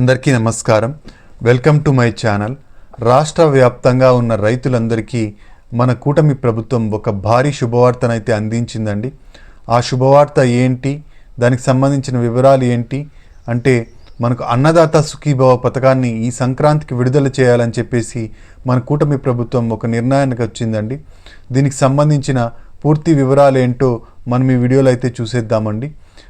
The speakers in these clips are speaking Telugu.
అందరికీ నమస్కారం. Welcome to my channel. రాష్ట్ర వ్యాప్తంగా ఉన్న రైతులందరికీ మన కూటమి ప్రభుత్వం ఒక భారీ శుభవార్తనైతే అందించిందండి. ఆ శుభవార్త ఏంటి? దానికి సంబంధించిన వివరాలు ఏంటి? అంటే మనకు అన్నదాత సుఖీభవ పథకాన్ని ఈ సంక్రాంతికి విడుదల చేయాలని చెప్పేసి మన కూటమి ప్రభుత్వం ఒక నిర్ణయానికి వచ్చిందండి. దీనికి సంబంధించిన పూర్తి వివరాలు ఏంటో మనం ఈ వీడియోలో అయితే చూసేద్దామండి.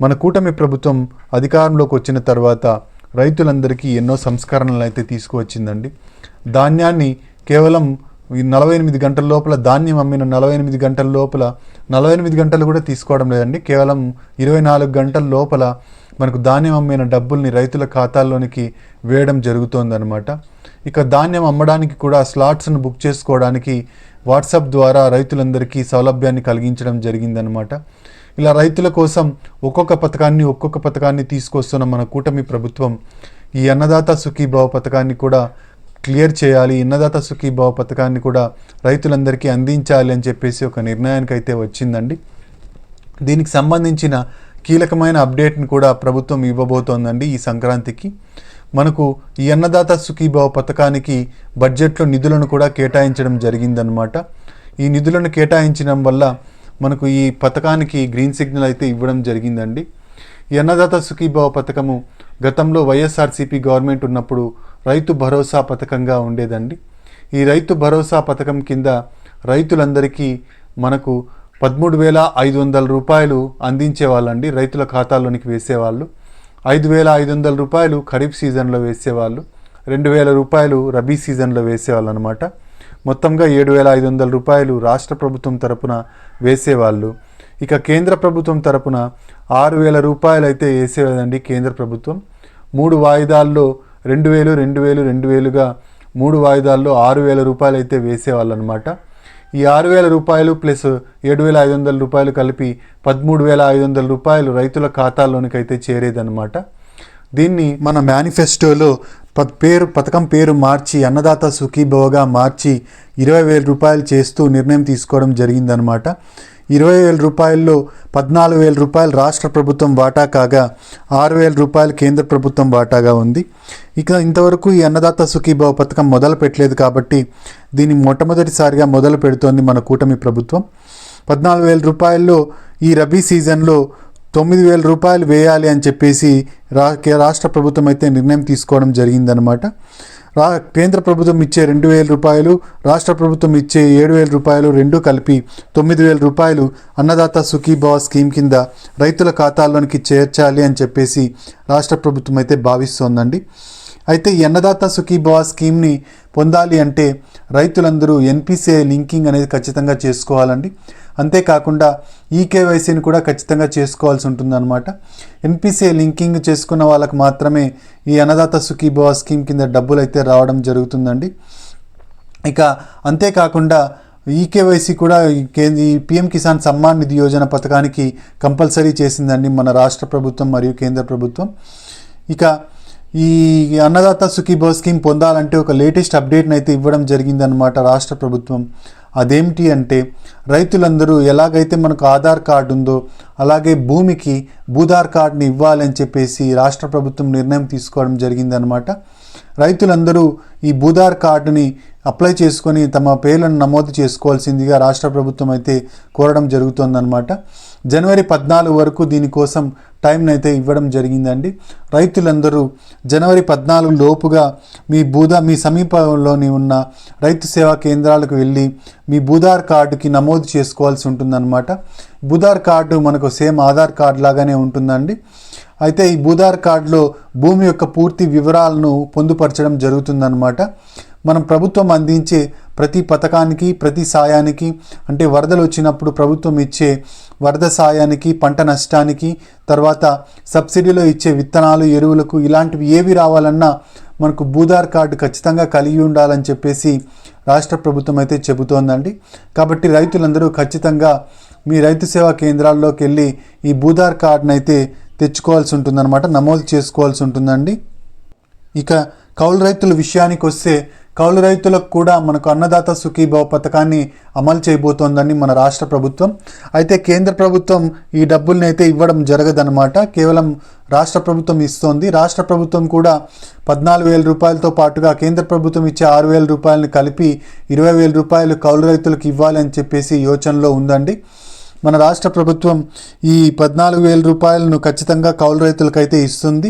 మన కూటమి ప్రభుత్వం అధికారంలోకి వచ్చిన తర్వాత రైతులందరికీ ఎన్నో సంస్కరణలు అయితే తీసుకువచ్చిందండి. ధాన్యాన్ని కేవలం ఈ నలభై ఎనిమిది గంటల లోపల ధాన్యం అమ్మిన నలభై ఎనిమిది గంటల లోపల నలభై ఎనిమిది గంటలు కూడా తీసుకోవడం లేదండి. కేవలం ఇరవై నాలుగు గంటల లోపల మనకు ధాన్యం అమ్మిన డబ్బుల్ని రైతుల ఖాతాల్లోనికి వేయడం జరుగుతోందనమాట ఇక ధాన్యం అమ్మడానికి కూడా స్లాట్స్ను బుక్ చేసుకోవడానికి వాట్సాప్ ద్వారా రైతులందరికీ సౌలభ్యాన్ని కలిగించడం జరిగిందనమాట ఇలా రైతుల కోసం ఒక్కొక్క పథకాన్ని ఒక్కొక్క పథకాన్ని తీసుకొస్తున్న మన కూటమి ప్రభుత్వం ఈ అన్నదాత సుఖీభావ పథకాన్ని కూడా క్లియర్ చేయాలి అన్నదాత సుఖీభావ పథకాన్ని కూడా రైతులందరికీ అందించాలి అని చెప్పేసి ఒక నిర్ణయానికి అయితే వచ్చిందండి. దీనికి సంబంధించిన కీలకమైన అప్డేట్ని కూడా ప్రభుత్వం ఇవ్వబోతోందండి ఈ సంక్రాంతికి. మనకు ఈ అన్నదాత సుఖీభావ పథకానికి బడ్జెట్లో నిధులను కూడా కేటాయించడం జరిగిందనమాట ఈ నిధులను కేటాయించడం వల్ల మనకు ఈ పథకానికి గ్రీన్ సిగ్నల్ అయితే ఇవ్వడం జరిగిందండి. ఈ అన్నదాత సుఖీభావ పథకము గతంలో వైఎస్ఆర్సీపీ గవర్నమెంట్ ఉన్నప్పుడు రైతు భరోసా పథకంగా ఉండేదండి. ఈ రైతు భరోసా పథకం కింద రైతులందరికీ మనకు పదమూడు వేల ఐదు వందల రూపాయలు అందించేవాళ్ళండి రైతుల ఖాతాలోనికి వేసేవాళ్ళు. ఐదు వేల ఐదు వందల రూపాయలు ఖరీఫ్ సీజన్లో వేసేవాళ్ళు. రెండు వేల రూపాయలు రబీ సీజన్లో వేసేవాళ్ళు అనమాట మొత్తంగా ఏడు వేల ఐదు వందల రూపాయలు రాష్ట్ర ప్రభుత్వం తరపున వేసేవాళ్ళు. ఇక కేంద్ర ప్రభుత్వం తరపున ఆరు వేల రూపాయలు అయితే వేసేదండి కేంద్ర ప్రభుత్వం. మూడు వాయిదాల్లో రెండు వేలు రెండు వేలు రెండు వేలుగా మూడు వాయిదాల్లో ఆరు వేల రూపాయలు అయితే వేసేవాళ్ళు అనమాట ఈ ఆరు వేల రూపాయలు ప్లస్ ఏడు వేల ఐదు వందల రూపాయలు కలిపి పదమూడు వేల ఐదు వందల రూపాయలు రైతుల ఖాతాల్లోనికి అయితే చేరేదన్నమాట దీన్ని మన మేనిఫెస్టోలో పేరు పథకం పేరు మార్చి అన్నదాత సుఖీభవగా మార్చి ఇరవై వేల రూపాయలు చేస్తూ నిర్ణయం తీసుకోవడం జరిగిందనమాట ఇరవై వేల రూపాయల్లో పద్నాలుగు వేల రూపాయలు రాష్ట్ర ప్రభుత్వం వాటా కాగా ఆరు వేల రూపాయలు కేంద్ర ప్రభుత్వం వాటాగా ఉంది. ఇక ఇంతవరకు ఈ అన్నదాత సుఖీభావ పథకం మొదలు పెట్టలేదు కాబట్టి దీన్ని మొట్టమొదటిసారిగా మొదలు పెడుతోంది మన కూటమి ప్రభుత్వం. పద్నాలుగు వేల రూపాయల్లో ఈ రబీ సీజన్లో తొమ్మిది వేల రూపాయలు వేయాలి అని చెప్పేసి రా రాష్ట్ర ప్రభుత్వం అయితే నిర్ణయం తీసుకోవడం జరిగిందనమాట రా కేంద్ర ప్రభుత్వం ఇచ్చే రెండు వేల రూపాయలు రాష్ట్ర ప్రభుత్వం ఇచ్చే ఏడు వేల రూపాయలు రెండు కలిపి తొమ్మిది వేల రూపాయలు అన్నదాత సుఖీభావ స్కీమ్ కింద రైతుల ఖాతాల్లోనికి చేర్చాలి అని చెప్పేసి రాష్ట్ర ప్రభుత్వం అయితే భావిస్తోందండి. అయితే ఈ అన్నదాత సుఖీభావ స్కీమ్ని పొందాలి అంటే రైతులందరూ ఎన్పిసిఐ లింకింగ్ అనేది ఖచ్చితంగా చేసుకోవాలండి. అంతేకాకుండా ఈ కేవైసీని కూడా ఖచ్చితంగా చేసుకోవాల్సి ఉంటుందన్నమాట. ఎన్పిసిఐ లింకింగ్ చేసుకున్న వాళ్ళకు మాత్రమే ఈ అన్నదాత సుఖీభవ స్కీమ్ కింద డబ్బులు అయితే రావడం జరుగుతుందండి. ఇక అంతేకాకుండా ఈకేవైసీ కూడా ఈ ఈ పిఎం కిసాన్ సమ్మాన్ నిధి యోజన పథకానికి కంపల్సరీ చేసిందండి మన రాష్ట్ర ప్రభుత్వం మరియు కేంద్ర ప్రభుత్వం. ఇక ఈ అన్నదాత సుఖీభవ స్కీమ్ పొందాలంటే ఒక లేటెస్ట్ అప్డేట్ని అయితే ఇవ్వడం జరిగిందనమాట రాష్ట్ర ప్రభుత్వం. అదేమిటి అంటే రైతులందరూ ఎలాగైతే మనకు ఆధార్ కార్డు ఉందో అలాగే భూమికి భూధార్ కార్డుని ఇవ్వాలని చెప్పేసి రాష్ట్ర ప్రభుత్వం నిర్ణయం తీసుకోవడం జరిగిందనమాట రైతులందరూ ఈ భూధార్ కార్డుని అప్లై చేసుకొని తమ పేర్లను నమోదు చేసుకోవాల్సిందిగా రాష్ట్ర ప్రభుత్వం అయితే కోరడం జరుగుతుందన్నమాట. జనవరి పద్నాలుగు వరకు దీనికోసం టైంను అయితే ఇవ్వడం జరిగిందండి. రైతులందరూ జనవరి పద్నాలుగు లోపుగా మీ బూదా మీ సమీపంలోని ఉన్న రైతు సేవా కేంద్రాలకు వెళ్ళి మీ భూధార్ కార్డుకి నమోదు చేసుకోవాల్సి ఉంటుందన్నమాట. భూధార్ కార్డు మనకు సేమ్ ఆధార్ కార్డు లాగానే ఉంటుందండి. అయితే ఈ భూధార్ కార్డులో భూమి యొక్క పూర్తి వివరాలను పొందుపరచడం జరుగుతుందన్నమాట. మనం ప్రభుత్వం అందించే ప్రతి పథకానికి ప్రతి సాయానికి అంటే వరదలు వచ్చినప్పుడు ప్రభుత్వం ఇచ్చే వరద సాయానికి పంట నష్టానికి తర్వాత సబ్సిడీలో ఇచ్చే విత్తనాలు ఎరువులకు ఇలాంటివి ఏవి రావాలన్నా మనకు భూధార్ కార్డు ఖచ్చితంగా కలిగి ఉండాలని చెప్పేసి రాష్ట్ర ప్రభుత్వం అయితే చెబుతోందండి. కాబట్టి రైతులందరూ ఖచ్చితంగా మీ రైతు సేవా కేంద్రాల్లోకి వెళ్ళి ఈ భూధార్ కార్డును అయితే తెచ్చుకోవాల్సి ఉంటుందన్నమాట నమోదు చేసుకోవాల్సి ఉంటుందండి. ఇక కౌలు రైతుల విషయానికి వస్తే కౌలు రైతులకు కూడా మనకు అన్నదాత సుఖీభావ పథకాన్ని అమలు చేయబోతోందని మన రాష్ట్ర ప్రభుత్వం. అయితే కేంద్ర ప్రభుత్వం ఈ డబ్బుల్ని అయితే ఇవ్వడం జరగదనమాట కేవలం రాష్ట్ర ప్రభుత్వం ఇస్తోంది. రాష్ట్ర ప్రభుత్వం కూడా పద్నాలుగు వేల రూపాయలతో పాటుగా కేంద్ర ప్రభుత్వం ఇచ్చే ఆరు వేల రూపాయలను కలిపి ఇరవై వేల రూపాయలు కౌలు రైతులకు ఇవ్వాలని చెప్పేసి యోచనలో ఉందండి. మన రాష్ట్ర ప్రభుత్వం ఈ పద్నాలుగు వేల రూపాయలను ఖచ్చితంగా కౌలు రైతులకైతే ఇస్తుంది.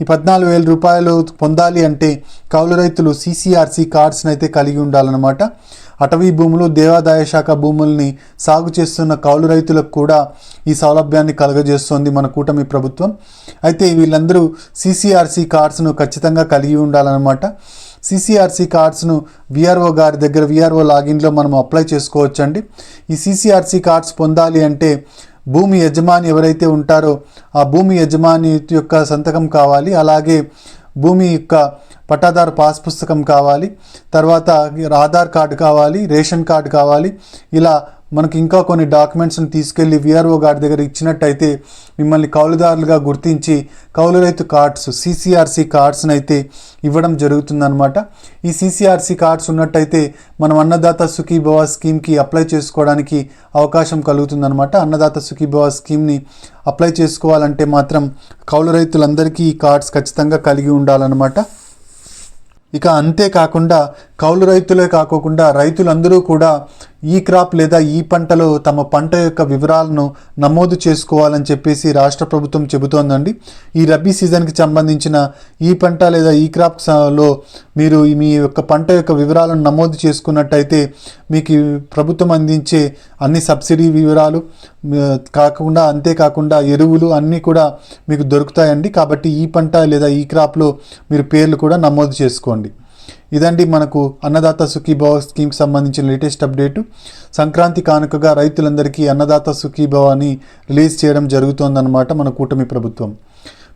ఈ పద్నాలుగు వేల రూపాయలు పొందాలి అంటే కౌలు రైతులు సీసీఆర్సీ కార్డ్స్ని అయితే కలిగి ఉండాలన్నమాట. అటవీ భూములు దేవాదాయ శాఖ భూముల్ని సాగు చేస్తున్న కౌలు రైతులకు కూడా ఈ సౌలభ్యాన్ని కలుగజేస్తోంది మన కూటమి ప్రభుత్వం. అయితే వీళ్ళందరూ సీసీఆర్సీ కార్డ్స్ను ఖచ్చితంగా కలిగి ఉండాలన్నమాట. సీసీఆర్సీ కార్డ్స్ను విఆర్ఓ గారి దగ్గర విఆర్ఓ లాగిన్లో మనం అప్లై చేసుకోవచ్చండి. ఈ సీసీఆర్సీ కార్డ్స్ పొందాలి అంటే భూమి యజమాని ఎవరైతే ఉంటారో ఆ భూమి యజమాని యొక్క సంతకం కావాలి. అలాగే భూమి యొక్క పట్టాదారు పాస్ పుస్తకం కావాలి. తర్వాత ఆధార్ కార్డు కావాలి రేషన్ కార్డు కావాలి. ఇలా మనకి ఇంకా కొన్ని డాక్యుమెంట్స్ని తీసుకెళ్ళి విఆర్ఓ గారి దగ్గర ఇచ్చినట్టయితే మిమ్మల్ని కౌలుదారులుగా గుర్తించి కౌలు రైతు కార్డ్స్ సీసీఆర్సీ కార్డ్స్ని అయితే ఇవ్వడం జరుగుతుందన్నమాట. ఈ సీసీఆర్సీ కార్డ్స్ ఉన్నట్టయితే మనం అన్నదాత సుఖీభవ స్కీమ్కి అప్లై చేసుకోవడానికి అవకాశం కలుగుతుందన్నమాట. అన్నదాత సుఖీభవ స్కీమ్ని అప్లై చేసుకోవాలంటే మాత్రం కౌలు రైతులందరికీ ఈ కార్డ్స్ ఖచ్చితంగా కలిగి ఉండాలన్నమాట. ఇక అంతేకాకుండా కౌలు రైతులే కాకోకుండా రైతులందరూ కూడా ఈ క్రాప్ లేదా ఈ పంటలో తమ పంట యొక్క వివరాలను నమోదు చేసుకోవాలని చెప్పేసి రాష్ట్ర ప్రభుత్వం చెబుతోందండి. ఈ రబీ సీజన్కి సంబంధించిన ఈ పంట లేదా ఈ క్రాప్లో మీరు మీ యొక్క పంట యొక్క వివరాలను నమోదు చేసుకున్నట్టయితే మీకు ప్రభుత్వం అందించే అన్ని సబ్సిడీ వివరాలు కాకుండా అంతేకాకుండా ఎరువులు అన్నీ కూడా మీకు దొరుకుతాయండి. కాబట్టి ఈ పంట లేదా ఈ క్రాప్లో మీరు పేర్లు కూడా నమోదు చేసుకోండి. ఇదండి మనకు అన్నదాత సుఖీభవ స్కీమ్కి సంబంధించిన లేటెస్ట్ అప్డేటు. సంక్రాంతి కానుకగా రైతులందరికీ అన్నదాత సుఖీభవ అని రిలీజ్ చేయడం జరుగుతోందన్నమాట మన కూటమి ప్రభుత్వం.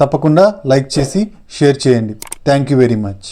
తప్పకుండా లైక్ చేసి షేర్ చేయండి. Thank you very much